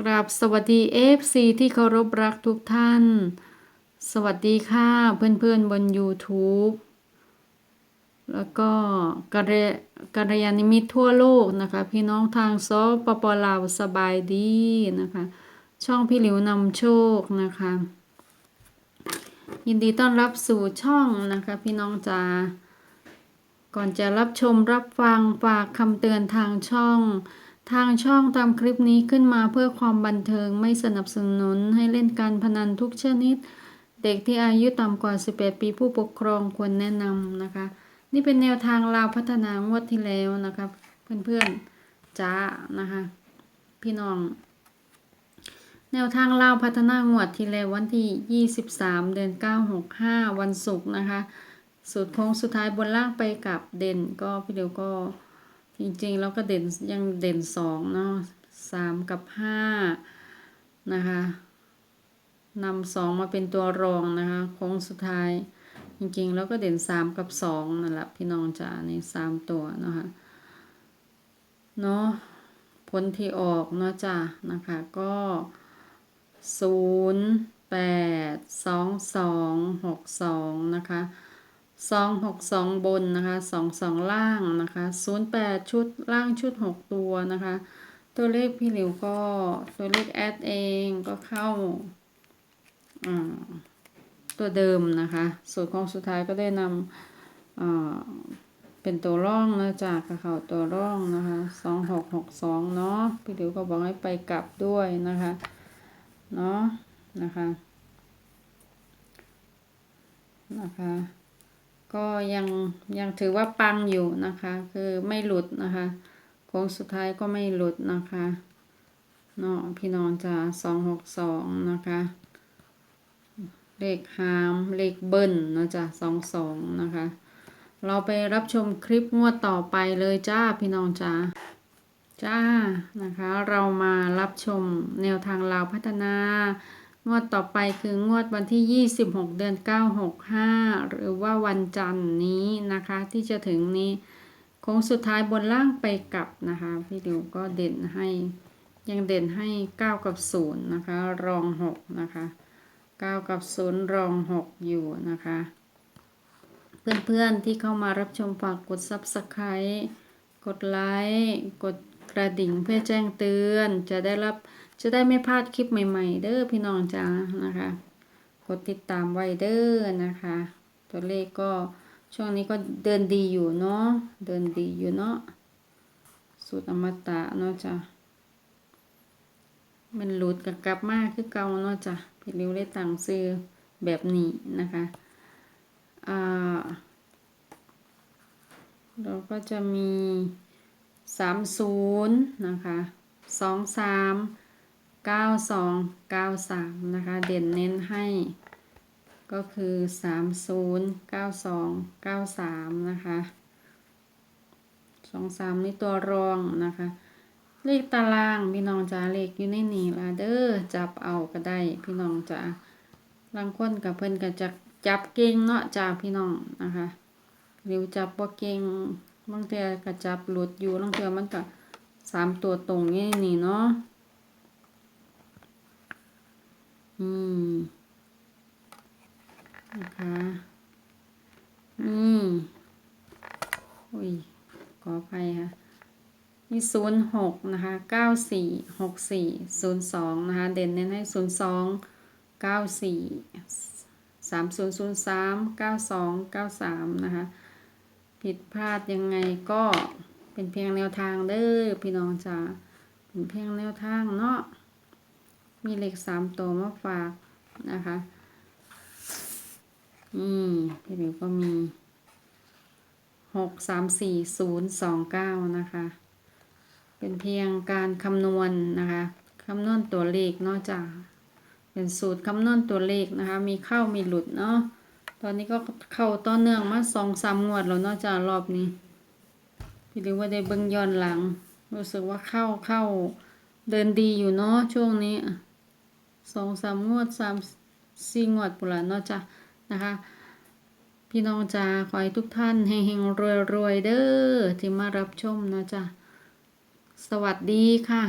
กราบสวัสดี FC ที่เคารพรักทุกท่าน สวัสดีค่ะเพื่อนๆบน YouTube แล้วก็กระกระยานิมิตทั่วโลกนะคะ พี่น้องทางซอปปลาวสบายดีนะคะ ช่องพี่หลิวนำโชคนะคะ ยินดีต้อนรับสู่ช่องนะคะ พี่น้องจ๋าก่อนจะรับชมรับฟังฝากคำเตือนทางช่อง ทางช่องทำคลิปนี้ขึ้นมาเพื่อความบันเทิงไม่สนับสนุนให้เล่นการพนันทุกชนิด เด็กที่อายุต่ำกว่า 18 ปีผู้ปกครองควรแนะนำนะคะ นี่เป็นแนวทางลาวพัฒนางวดที่แล้วนะคะเพื่อนๆจ้านะคะ พี่น้อง แนวทางลาวพัฒนางวดที่แล้ววันที่ 23 เดือน 9 65 วันศุกร์นะคะ สุดโค้งสุดท้ายบนล่างไปกับเด่นก็พี่เดียวก็ จริงๆ แล้วก็เด่นยังเด่นสองเนาะสามกับห้านะคะนำสองมาเป็นตัวรองนะคะโค้งสุดท้าย จริงๆ แล้วก็เด่นสามกับสองนั่นแหละพี่น้องจ๋าในสามตัวนะคะเนาะผลที่ออกเนาะจ้ะนะคะก็ศูนย์แปดสองสองหกสองนะคะ สองหกสองบนนะคะสองสองล่างนะคะศูนย์แปดชุดล่างชุดหกตัวนะคะ ตัวเลขพี่หลิวก็ตัวเลขแอดเองก็เข้าตัวเดิมนะคะ สูตรของสุดท้ายก็ได้นำเป็นตัวร่องนะจากกับเขาตัวร่องนะคะสองหกหกสองเนาะพี่หลิวก็บอกให้ไปกลับด้วยนะคะเนาะนะคะนะคะ ก็ยังยังถือว่าปังอยู่นะคะ คือไม่หลุดนะคะโค้งสุดท้ายก็ไม่หลุดนะคะเนาะพี่น้องจะสองหกสองนะคะเลขหามเลขเบิ้ลนะจ๊ะสองสองนะคะ เราไปรับชมคลิปงวดต่อไปเลยจ้าพี่น้องจ้าจ้านะคะ เรามารับชมแนวทางลาวพัฒนา งวดต่อไปคืองวดวันที่ 26 เดือน 965 หรือว่าวันจันทร์นี้นะคะ ที่จะถึงนี้โค้งสุดท้ายบนล่างไปกลับนะคะ พี่ดิวก็เด่นให้ยังเด่นให้ 9 กับ 0 นะคะ รอง 6 นะคะ 9 กับ 0 รอง 6 อยู่นะคะ เพื่อนๆที่เข้ามารับชมฝากกด Subscribe กดไลค์กดกระดิ่งเพื่อแจ้งเตือนจะได้รับ จะได้ไม่พลาดคลิปใหม่ๆ เด้อพี่น้องจ้านะคะ กดติดตามไว้เด้อนะคะ ตัวเลขก็ช่วงนี้ก็เดินดีอยู่เนาะเดินดีอยู่เนาะสูตรอมตะเนาะจ้ะมันหลุดกับกลับมาคือเก่าเนาะจ้ะพี่ริวได้ตังซื้อแบบนี้นะคะอ่าเราก็จะมีสามศูนย์นะคะสองสาม เก้าสองเก้าสามนะคะ เด่นเน้นให้ ก็คือสามศูนย์เก้าสองเก้าสามนะคะสองสามนี่ตัวรองนะคะ เลขตารางพี่น้องจ๋าเลขอยู่ในนี่ละเด้อจับเอาก็ได้พี่น้องจ๋าลางคนกับเพิ่อนก็จะจับเก่งเนาะจ้าพี่น้องนะคะหรือจับบ่เก่งบางเทือก็จับหลุดอยู่บางเทือมันก็สามตัวตรงนี่นี่เนาะ อืม นะคะนี่อุ้ย ขออภัยค่ะ นี่ศูนย์หกนะคะเก้าสี่หกสี่ศูนย์สองนะคะ เด่นเน้นให้ศูนย์สองเก้าสี่สามศูนย์ศูนย์สามเก้าสองเก้าสามนะคะ ผิดพลาดยังไงก็เป็นเพียงแนวทางเด้อพี่น้องจ๋าเป็นเพียงแนวทางเนาะ มีเลขสามตัวมาฝากนะคะนี่พี่เดี๋ยวก็มีหกสามสี่ศูนย์สองเก้านะคะ เป็นเพียงการคำนวณนะคะคำนวณตัวเลขนาะจ้าเป็นสูตรคำนวณตัวเลขนะคะ มีเข้ามีหลุดเนาะตอนนี้ก็เข้าต่อเนื่องมาสองสามงวดแล้วนาะจ้ารอบนี้พี่เรียกว่าได้เบิ่งย้อนหลัง รู้สึกว่าเข้าเข้าเดินดีอยู่เนาะช่วงนี้ สองสามงวดสามสี่งวดปุระเนาะจ้ะนะคะ พี่น้องจ้าขอให้ทุกท่านเฮงๆรวยๆเด้อที่มารับชมเนาะจ้ะสวัสดีค่ะ